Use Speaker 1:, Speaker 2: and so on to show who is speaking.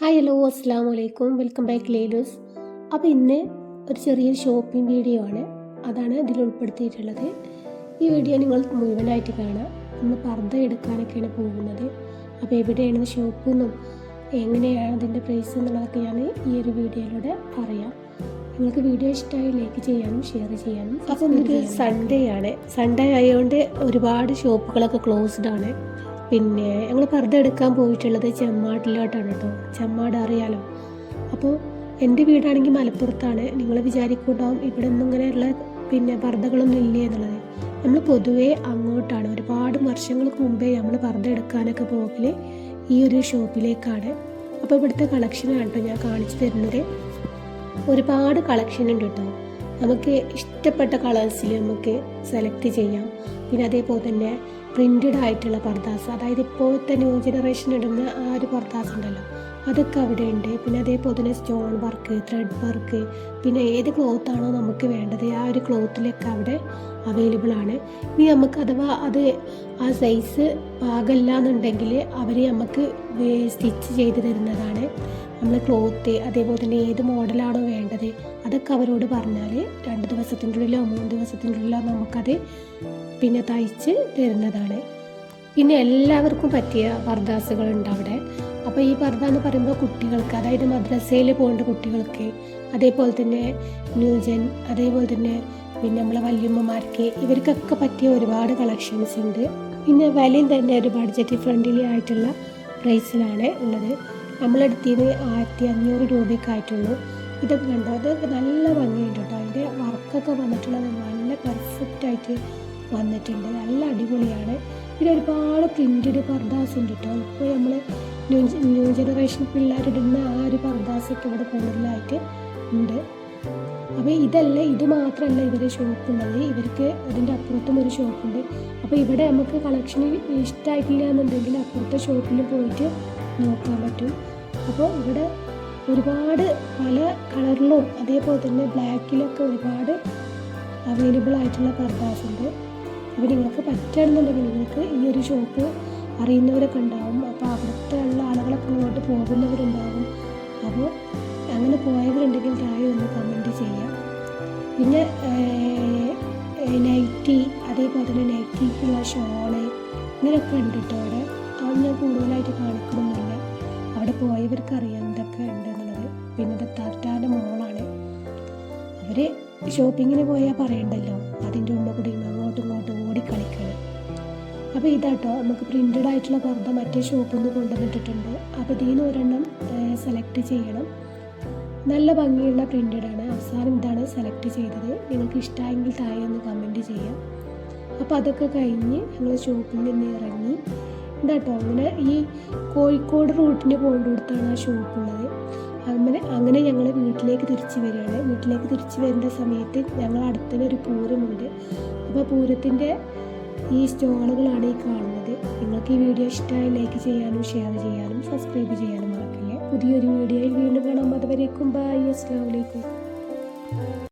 Speaker 1: Hi hello അസ്സാം വലൈക്കും welcome back ലേലൂസ് അപ്പോൾ ഇന്ന് ഒരു ചെറിയൊരു ഷോപ്പിംഗ് വീഡിയോ ആണ്. അതാണ് ഇതിൽ ഉൾപ്പെടുത്തിയിട്ടുള്ളത്. ഈ വീഡിയോ നിങ്ങൾ മുഴുവനായിട്ട് കാണാം നമ്മൾ പർദ്ദ എടുക്കാനൊക്കെയാണ് പോകുന്നത്. അപ്പോൾ എവിടെയാണ് ഷോപ്പ് എന്നും എങ്ങനെയാണ് അതിന്റെ പ്രൈസ് എന്നുള്ളതൊക്കെ ഞാൻ ഈ ഒരു വീഡിയോയിലൂടെ പറയാം. നിങ്ങൾക്ക് വീഡിയോ ഇഷ്ടമായി ലൈക്ക് ചെയ്യാനും ഷെയർ ചെയ്യാനും അപ്പോൾ ഇന്നൊരു സൺഡേ ആണ്. സൺഡേ ആയതുകൊണ്ട് ഒരുപാട് ഷോപ്പുകളൊക്കെ ക്ലോസ്ഡ് ആണ്. പിന്നെ ഞങ്ങൾ പർദ്ദ എടുക്കാൻ പോയിട്ടുള്ളത് ചെമ്മാട്ടിലോട്ടാണ് കേട്ടോ ചെമ്മാട് അറിയാലോ. അപ്പോൾ എന്റെ വീടാണെങ്കിൽ മലപ്പുറത്താണ്. നിങ്ങൾ വിചാരിക്കൂട്ടാവും ഇവിടെ ഒന്നും ഇങ്ങനെയുള്ള പിന്നെ പർദ്ദകളൊന്നും ഇല്ല എന്നുള്ളത്. നമ്മൾ പൊതുവേ അങ്ങോട്ടാണ്. ഒരുപാട് വർഷങ്ങൾക്ക് മുമ്പേ നമ്മൾ പർദ്ദ എടുക്കാനൊക്കെ പോകൽ ഈ ഒരു ഷോപ്പിലേക്കാണ്. അപ്പോൾ ഇവിടുത്തെ കളക്ഷനാണ് കേട്ടോ ഞാൻ കാണിച്ചു തരുന്നത്. ഒരുപാട് കളക്ഷൻ ഉണ്ട് കേട്ടോ നമുക്ക് ഇഷ്ടപ്പെട്ട കളേഴ്സിൽ നമുക്ക് സെലക്ട് ചെയ്യാം. പിന്നെ അതേപോലെ തന്നെ പ്രിന്റഡ് ആയിട്ടുള്ള പർദാസ് അതായത് ഇപ്പോഴത്തെ ന്യൂ ജനറേഷൻ ഇടുന്ന ആ ഒരു പർദാസ് ഉണ്ടല്ലോ അതൊക്കെ അവിടെ ഉണ്ട് പിന്നെ അതേപോലെ തന്നെ സ്റ്റോൺ വർക്ക് ത്രെഡ് വർക്ക് പിന്നെ ഏത് ക്ലോത്താണോ നമുക്ക് വേണ്ടത് ആ ഒരു ക്ലോത്തിലൊക്കെ അവിടെ അവൈലബിൾ ആണ്. ഇനി നമുക്ക് അഥവാ അത് ആ സൈസ് പാകല്ല എന്നുണ്ടെങ്കിൽ അവർ നമുക്ക് സ്റ്റിച്ച് ചെയ്ത് തരുന്നതാണ്. നമ്മൾ ക്ലോത്ത് അതേപോലെ തന്നെ ഏത് മോഡലാണോ വേണ്ടത് അതൊക്കെ അവരോട് പറഞ്ഞാൽ രണ്ട് ദിവസത്തിന്റെ ഉള്ളിലോ മൂന്ന് ദിവസത്തിന്റെ ഉള്ളിലോ നമുക്കത് പിന്നെ തയ്ച്ച് തരുന്നതാണ്. പിന്നെ എല്ലാവർക്കും പറ്റിയ പർദാസുകളുണ്ട് അവിടെ. അപ്പോൾ ഈ പർദ്ദ എന്ന് പറയുമ്പോൾ കുട്ടികൾക്ക് അതായത് മദ്രസയിൽ പോകേണ്ട കുട്ടികൾക്ക് അതേപോലെ തന്നെ ന്യൂജൻ അതേപോലെ തന്നെ പിന്നെ നമ്മളെ വല്യമ്മമാർക്ക് ഇവർക്കൊക്കെ പറ്റിയ ഒരുപാട് കളക്ഷൻസ് ഉണ്ട്. പിന്നെ വിലയും തന്നെ ഒരു ബഡ്ജറ്റ് ഫ്രണ്ട്ലി ആയിട്ടുള്ള പ്രൈസിലാണ് ഉള്ളത്. നമ്മളെടുത്തത് ആയിരത്തി അഞ്ഞൂറ് രൂപയൊക്കെ ആയിട്ടുള്ളൂ. ഇതൊക്കെ കണ്ടോ? അതൊക്കെ നല്ല ഭംഗിയുണ്ട് കേട്ടോ. അതിന്റെ വർക്കൊക്കെ വന്നിട്ടുള്ളത് നല്ല പെർഫെക്റ്റ് ആയിട്ട് വന്നിട്ടുണ്ട്. നല്ല അടിപൊളിയാണ്. പിന്നെ ഒരുപാട് പ്രിന്റഡ് പർദാസ് ഉണ്ട് കേട്ടോ. ഇപ്പോൾ നമ്മൾ ന്യൂ ന്യൂ ജനറേഷൻ പിള്ളേരിടുന്ന ആ ഒരു പർദാസൊക്കെ ഇവിടെ കൂടുതലായിട്ട് ഉണ്ട്. അപ്പോൾ ഇതല്ല ഇത് മാത്രമല്ല ഇവരെ ഷോപ്പുള്ളത്. ഇവർക്ക് അതിന്റെ അപ്പുറത്തും ഒരു ഷോപ്പുണ്ട്. അപ്പോൾ ഇവിടെ നമുക്ക് കളക്ഷൻ ഇഷ്ടമായിട്ടില്ല എന്നുണ്ടെങ്കിൽ അപ്പുറത്തെ ഷോപ്പിൽ പോയിട്ട് നോക്കാൻ പറ്റും. അപ്പോൾ ഇവിടെ ഒരുപാട് പല കളറിലും അതേപോലെ തന്നെ ബ്ലാക്കിലൊക്കെ ഒരുപാട് അവൈലബിൾ ആയിട്ടുള്ള പർദാസ് ഉണ്ട് അപ്പോൾ നിങ്ങൾക്ക് പറ്റുകയാണെന്നുണ്ടെങ്കിൽ നിങ്ങൾക്ക് ഈ ഒരു ഷോപ്പ് അറിയുന്നവരൊക്കെ ഉണ്ടാവും അപ്പോൾ അവിടുത്തെ ഉള്ള ആളുകളൊക്കെ ഇങ്ങോട്ട് പോകുന്നവരുണ്ടാവും. അപ്പോൾ അങ്ങനെ പോയവരുണ്ടെങ്കിൽ താഴെ ഒന്ന് കമന്റ് ചെയ്യാം. പിന്നെ നൈറ്റി അതേപോലെ തന്നെ നൈറ്റിക്കുള്ള ഷോൾ ഇങ്ങനെയൊക്കെ ഉണ്ട് കേട്ടോ അവിടെ. അത് ഞാൻ കൂടുതലായിട്ട് കാണിക്കണമെന്നില്ല അവിടെ പോയവർക്ക് അറിയാം എന്തൊക്കെ ഉണ്ട് എന്നുള്ളത്. പിന്നെ ഇത് താറ്റാന്റെ മോളാണ്. അവർ ഷോപ്പിങ്ങിന് പോയാൽ പറയണ്ടല്ലോ. അതിന്റെ ഉള്ളിൽ കൂടി അങ്ങോട്ടും ഇങ്ങോട്ടും ഓടിക്കളിക്കണം അപ്പോൾ ഇതാട്ടോ നമുക്ക് പ്രിന്റഡ് ആയിട്ടുള്ള പർദ്ദ മറ്റേ ഷോപ്പിൽ നിന്ന് കൊണ്ടുവന്നിട്ടുണ്ട് അപ്പോൾ ഇതിൽ ഒരെണ്ണം സെലക്ട് ചെയ്യണം. നല്ല ഭംഗിയുള്ള പ്രിന്റഡ് ആണ്. അവസാനം ഇതാണ് സെലക്ട് ചെയ്തത്. നിങ്ങൾക്ക് ഇഷ്ടമായെങ്കിൽ താഴെ ഒന്ന് കമന്റ് ചെയ്യാം. അപ്പോൾ അതൊക്കെ കഴിഞ്ഞ് ഞങ്ങൾ ഷോപ്പിൽ നിന്ന് ഇറങ്ങി. ഇതാട്ടോ അങ്ങനെ ഈ കോഴിക്കോട് റൂട്ടിന് പോകേണ്ടിടത്താണ് ആ ഷോപ്പുള്ളത് അങ്ങനെ അങ്ങനെ ഞങ്ങൾ വീട്ടിലേക്ക് തിരിച്ചു വരികയാണ്. വീട്ടിലേക്ക് തിരിച്ചു വരേണ്ട സമയത്ത് ഞങ്ങൾ അടുത്തന്നെ ഒരു പൂരമുണ്ട്. അപ്പോൾ പൂരത്തിന്റെ ഈ സ്റ്റോണുകളാണ് ഈ കാണുന്നത്. നിങ്ങൾക്ക് ഈ വീഡിയോ ഇഷ്ടമായി ലൈക്ക് ചെയ്യാനും ഷെയർ ചെയ്യാനും സബ്സ്ക്രൈബ് ചെയ്യാനും മറക്കില്ല. പുതിയൊരു വീഡിയോയിൽ വീണ്ടും കാണാം. അതുവരേക്കും ബൈ അസ്ലാം വലൈക്കും